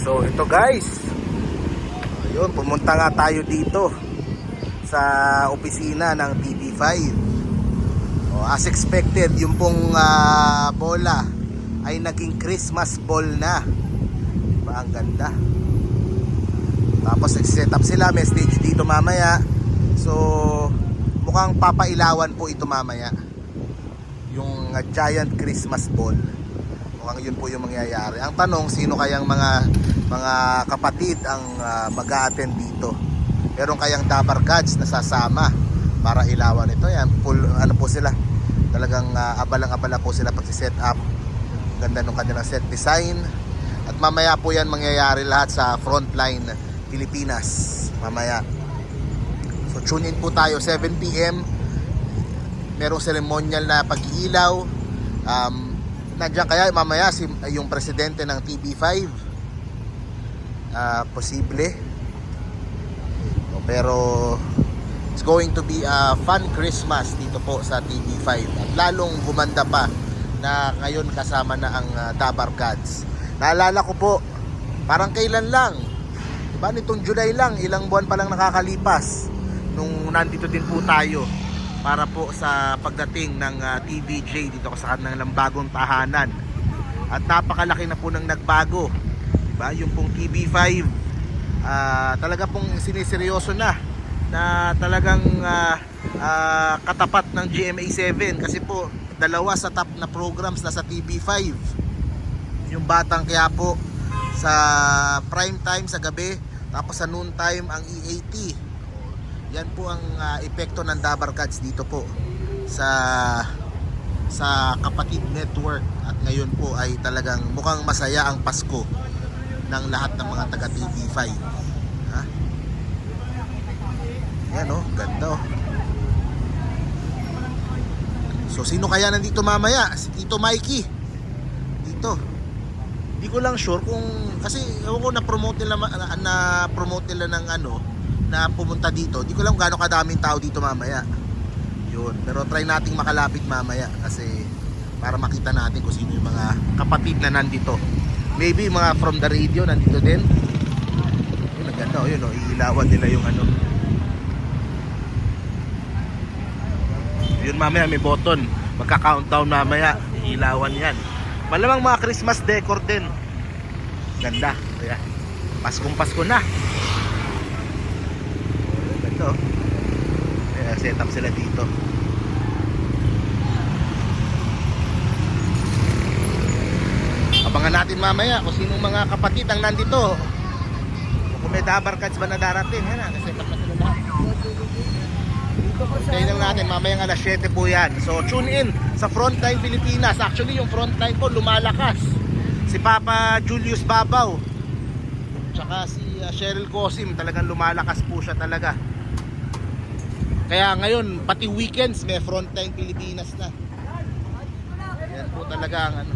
So ito guys. Ayun, pumunta nga tayo dito sa opisina ng TV5. O, as expected, yung pong ah, bola ay naging Christmas ball na. Diba, ang ganda. Tapos nag-set up sila, may stage dito mamaya. So, mukhang papailawan po ito mamaya. Yung ah, giant Christmas ball. Mukhang yun po yung mangyayari. Ang tanong, sino kayang mga mga kapatid ang uh, mag-a-attend dito? Meron kayang Dabar Gods na sasama para ilawan ito. Yan, full, ano po sila. Talagang ah, abalang-abala po sila pag set up. Ganda ng kanilang set design. At mamaya po yan mangyayari lahat sa Frontline Pilipinas. Mamaya. So tune in po tayo 7pm. Merong ceremonial na pag-iilaw. Um, nandiyan kaya mamaya si, yung presidente ng TB5 Ah, posible. Pero it's going to be a fun Christmas dito po sa TB5 at lalong gumanda pa na ngayon kasama na ang ah, Dabar Gods. Naalala ko po parang kailan lang? Diba nitong July lang ilang buwan pa lang nakakalipas nung nandito din po tayo para po sa pagdating ng ah, TVJ dito sa kanilang bagong tahanan. At napakalaki na po ng nagbago. Diba? Yung pong TV5 ah, talaga pong siniseryoso na na talagang ah, ah, katapat ng GMA7 kasi po dalawa sa top na programs na sa TV5 yung Batang Quiapo sa prime time sa gabi tapos sa noon time ang E80 yan po ang ah, epekto ng Dabar Cards dito po sa sa Kapatid Network. At ngayon po ay talagang mukhang masaya ang Pasko ng lahat ng mga taga TV5 ha? yan oh ganda oh. So sino kaya nandito mamaya? Si Tito Mikey. Dito. Di ko lang sure kung kasi ewan ko na promote nila na, na promote nila ng ano na pumunta dito. Di ko lang gaano kadaming tao dito mamaya. Yun. Pero try nating makalapit mamaya kasi para makita natin kung sino yung mga kapatid na nandito. Maybe mga from the radio nandito din. Yun, ang ganda. Oh, yun, oh, iilawan nila yung ano. Yun mamaya may button. Magka-countdown mamaya. Iilawan yan. Malamang mga Christmas decor din. Ganda. Ayan. Paskong Pasko na. Ito. Ayan, set up sila dito. Abangan natin mamaya kung sinong mga kapatid ang nandito. Kung may dabar cards ba na darating. Yan na, set up na sila lahat. Hintayin lang natin, mamayang alas 7 po yan. So tune in sa Frontline Pilipinas. Actually yung frontline ko lumalakas. Si Papa Julius Babaw. Tsaka si uh, Cheryl Cosim talagang lumalakas po siya talaga. Kaya ngayon, pati weekends may Frontline Pilipinas na. Yan po talaga ang ano.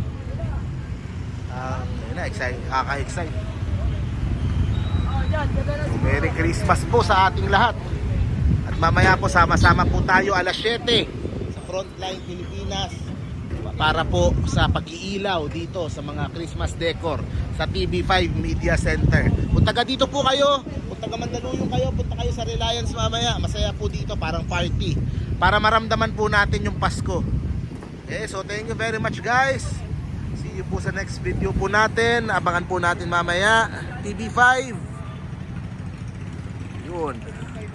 Ang yun na, excite, kaka-excite. So, Merry Christmas po sa ating lahat. At mamaya po sama-sama po tayo alas 7 sa Frontline Pilipinas para po sa pag-iilaw dito sa mga Christmas decor sa TV5 Media Center. Kung taga dito po kayo, taga Mandaluyong kayo, punta kayo sa Reliance mamaya. Masaya po dito, parang party. Para maramdaman po natin yung Pasko. Okay, so thank you very much guys. See you po sa next video po natin. Abangan po natin mamaya. TV5. Yun.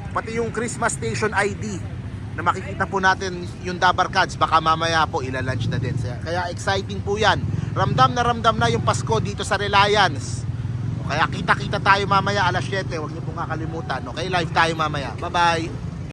Pati yung Christmas Station ID na makikita po natin yung Dabar Cards baka mamaya po ilalunch na din. Kaya exciting po yan. Ramdam na ramdam na yung Pasko dito sa Reliance. Kaya kita-kita tayo mamaya alas 7. Huwag niyo pong kakalimutan. Okay, live tayo mamaya. Bye-bye.